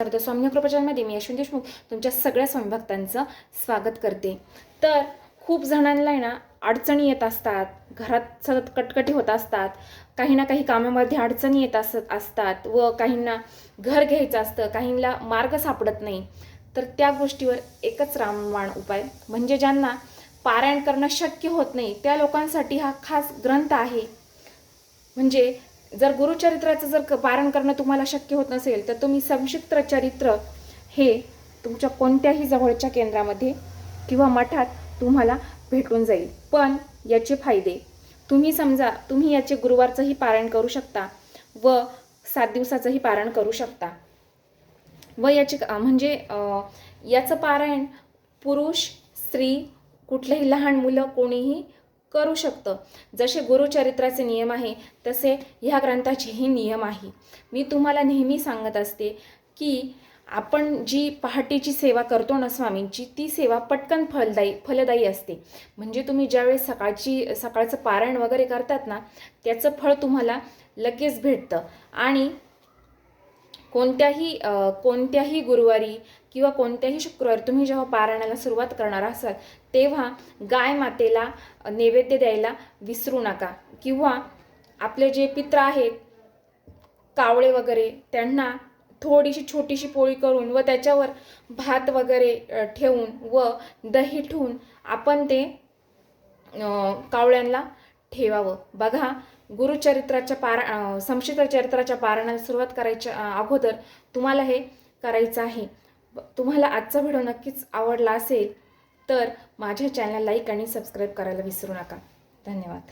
तर स्वामी कृपाचारमध्ये मी यशवंत देशमुख तुमच्या सगळ्या स्वामी भक्तांचं स्वागत करते. तर खूप जणांना आहे ना अडचणी येत असतात. घरात सतत कटकटी होत असतात. काही ना काही कामामध्ये अडचणी येत असत असतात व काहींना घर घ्यायचं असतं काहींना मार्ग सापडत नाही. तर त्या गोष्टीवर एकच रामबाण उपाय म्हणजे ज्यांना पारायण करणं शक्य होत नाही त्या लोकांसाठी हा खास ग्रंथ आहे. म्हणजे जर गुरुचरित्राचं जर क- पारण करणं तुम्हाला शक्य होत नसेल तर तुम्ही संक्षिप्त चरित्र हे तुमच्या कोणत्याही जवळच्या केंद्रामध्ये किंवा मठात तुम्हाला भेटून जाईल. पण याचे फायदे तुम्ही समजा तुम्ही याचे गुरुवारचंही पारायण करू शकता व सात दिवसाचंही पारायण करू शकता. व याचे म्हणजे याचं पारायण पुरुष स्त्री कुठलेही लहान मुलं कोणीही करू शकतं. जसे गुरुचरित्राचे नियम आहे तसे ह्या ग्रंथाचेही नियम आहे. मी तुम्हाला नेहमी सांगत असते की आपण जी पहाटेची सेवा करतो ना स्वामींची ती सेवा पटकन फलदायी फलदायी असते. म्हणजे तुम्ही ज्यावेळेस सकाळची सकाळचं पारायण वगैरे करतात ना त्याचं फळ तुम्हाला लगेच भेटतं. आणि कोणत्याही कोणत्याही गुरुवारी किंवा कोणत्याही शुक्रवारी तुम्ही जेव्हा पारायणाला सुरुवात करणार असाल तेव्हा गाय मातेला नैवेद्य द्यायला विसरू नका. किंवा आपले जे पित्र आहेत कावळे वगैरे त्यांना थोडीशी छोटीशी पोळी करून व त्याच्यावर भात वगैरे ठेवून व दही ठेवून आपण ते कावळ्यांना ठेवावं. बघा गुरुचरित्राच्या पारा संक्षिप्त चरित्राच्या पारायणाला सुरुवात करायच्या अगोदर तुम्हाला हे करायचं आहे. तुम्हाला आजचा व्हिडिओ नक्कीच आवडला असेल तर माझ्या चॅनल लाईक आणि सबस्क्राईब करायला विसरू नका. धन्यवाद.